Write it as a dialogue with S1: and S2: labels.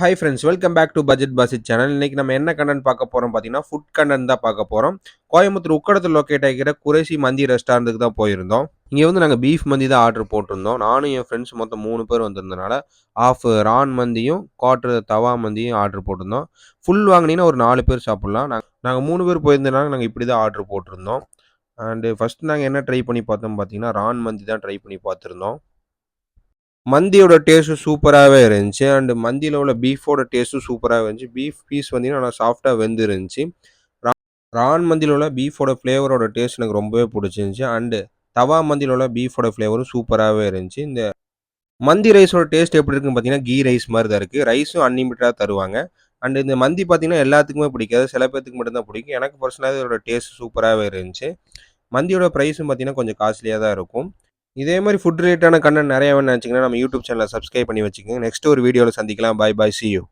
S1: Hi friends welcome back to budget பாசிட் channel இன்னைக்கு நம்ம என்ன கண்டென்ட் பார்க்க போகிறோம் பார்த்தீங்கன்னா ஃபுட் கண்டென்ட் தான் பார்க்க போகிறோம் கோயம்புத்தூர் உக்கடத்தில் லொக்கேட் ஆகிக்கிற குறைசி மந்தி ரெஸ்டாரண்ட்டுக்கு தான் போயிருந்தோம். இங்கே வந்து நாங்கள் பீஃப் மந்தி தான் ஆர்டர் போட்டிருந்தோம். நானும் என் ஃப்ரெண்ட்ஸ் மொத்தம் மூணு பேர் வந்திருந்தனால ஆஃப் ரான் மந்தியும் குவார்டர் தவா மந்தியும் ஆர்டர் போட்டிருந்தோம். ஃபுல் வாங்கினீங்கன்னா ஒரு நாலு பேர் சாப்பிட்லாம். நாங்கள் நாங்கள் மூணு பேர் போயிருந்தனால நாங்கள் இப்படி தான் ஆர்டர் போட்டிருந்தோம். அண்டு ஃபஸ்ட் நாங்கள் என்ன ட்ரை பண்ணி பார்த்தோம் பார்த்தீங்கன்னா ரான் மந்தி தான் ட்ரை பண்ணி பார்த்துருந்தோம். மந்தியோட டேஸ்ட்டும் சூப்பராகவே இருந்துச்சு. அண்டு மந்தியில் உள்ள பீஃபோட டேஸ்ட்டும் சூப்பராகவே இருந்துச்சு. பீஃப் பீஸ் வந்தீங்கன்னா நல்லா சாஃப்டாக வெந்து இருந்துச்சு ரா- ரான் மந்தியில் உள்ள பீஃபோட ஃப்ளேவரோட டேஸ்ட் எனக்கு ரொம்பவே பிடிச்சிருந்துச்சி. அண்டு தவா மந்தியில் உள்ள பீஃபோட ஃப்ளேவரும் சூப்பராகவே இருந்துச்சு. இந்த மந்தி ரைஸோட டேஸ்ட் எப்படி இருக்குன்னு பார்த்தீங்கன்னா கீ ரைஸ் மாதிரி தான் இருக்குது ரைஸும் அன்லிமிட்டடாக தருவாங்க. அண்ட் இந்த மந்தி பார்த்தீங்கன்னா எல்லாத்துக்குமே பிடிக்காது. சில பேர்த்துக்கு மட்டும்தான் பிடிக்கும். எனக்கு பர்சனலாக இதோட டேஸ்ட் சூப்பராகவே இருந்துச்சு. மந்தியோட ப்ரைஸும் பார்த்தீங்கன்னா கொஞ்சம் காஸ்ட்லியாக தான் இருக்கும். இதே மாதிரி ஃபுட் ரிலேட்டான கண்டென்ட் நிறைய வேணும் நினச்சிங்கன்னா நம்ம யூடியூப் சேனலை சப்ஸ்கிரைப் பண்ணி வச்சுக்கோங்க. நெக்ஸ்ட் ஒரு வீடியோவில் சந்திக்கலாம். பாய் பாய் சி யூ